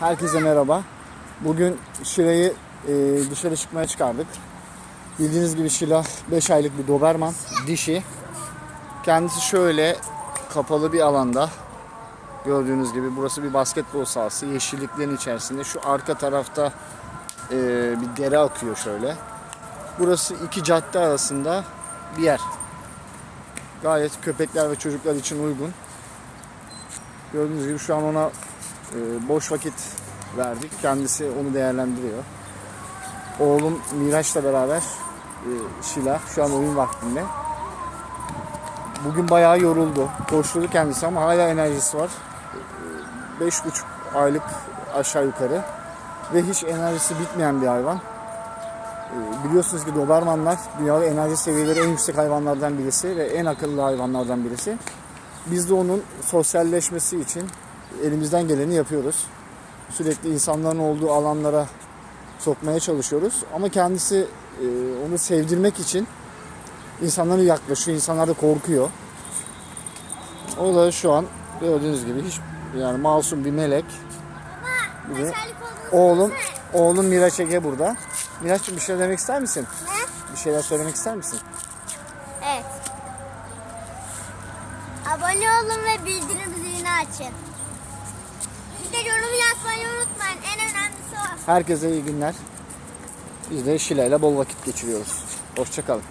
Herkese merhaba. Bugün Şile'yi e, dışarı çıkmaya çıkardık. Bildiğiniz gibi Şila 5 aylık bir Doberman, dişi. Kendisi şöyle kapalı bir alanda. Gördüğünüz gibi burası bir basketbol sahası. Yeşilliklerin içerisinde. Şu arka tarafta e, bir dere akıyor şöyle. Burası iki cadde arasında bir yer. Gayet köpekler ve çocuklar için uygun. Gördüğünüz gibi şu an ona e, boş vakit verdik. Kendisi onu değerlendiriyor. Oğlum Miraç'la beraber e, Şila şu an oyun vaktinde. Bugün bayağı yoruldu. Koşturdu kendisi ama hala enerjisi var. E, Beş buçuk aylık aşağı yukarı. Ve hiç enerjisi bitmeyen bir hayvan. E, Biliyorsunuz ki Dobermanlar dünyada enerji seviyeleri en yüksek hayvanlardan birisi ve en akıllı hayvanlardan birisi. Biz de onun sosyalleşmesi için elimizden geleni yapıyoruz. Sürekli insanların olduğu alanlara sokmaya çalışıyoruz. Ama kendisi e, onu sevdirmek için insanlara yaklaşıyor. İnsanlar da korkuyor. O da şu an gördüğünüz gibi hiç yani masum bir melek. Bir de oğlum oğlum Miraç Ege burada. Miraç'cığım bir şey demek ister misin? Ne? Bir şeyler söylemek ister misin? Evet. Abone olun ve bildirim zilini açın. Herkese iyi günler. Biz de Şile ile bol vakit geçiriyoruz. Hoşçakalın.